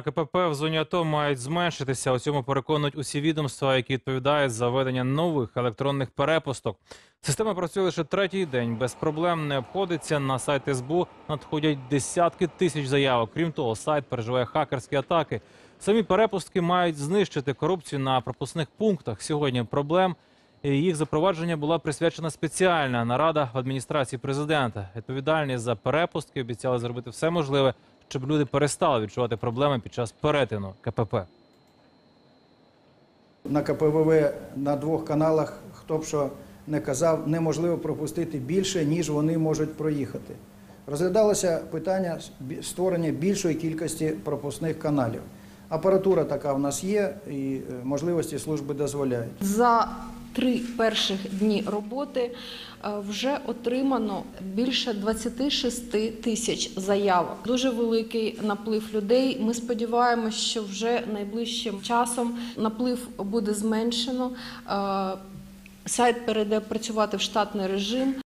КПП в зоні АТО мають зменшитися. У цьому переконують усі відомства, які відповідають за ведення нових електронних перепусток. Система працює лише третій день. Без проблем не обходиться. На сайт СБУ надходять десятки тисяч заявок. Крім того, сайт переживає хакерські атаки. Самі перепустки мають знищити корупцію на пропускних пунктах. Сьогодні проблем їх запровадження була присвячена спеціальна нарада в адміністрації президента. Відповідальні за перепустки обіцяли зробити все можливе, щоб люди перестали відчувати проблеми під час перетину КПП. На КПВВ на двох каналах, хто б що не казав, неможливо пропустити більше, ніж вони можуть проїхати. Розглядалося питання створення більшої кількості пропускних каналів. Апаратура така в нас є, і е, можливості служби дозволяють. За три перших дні роботи е, вже отримано більше 26 тисяч заявок. Дуже великий наплив людей. Ми сподіваємося, що вже найближчим часом наплив буде зменшено. Е, Сайт перейде працювати в штатний режим.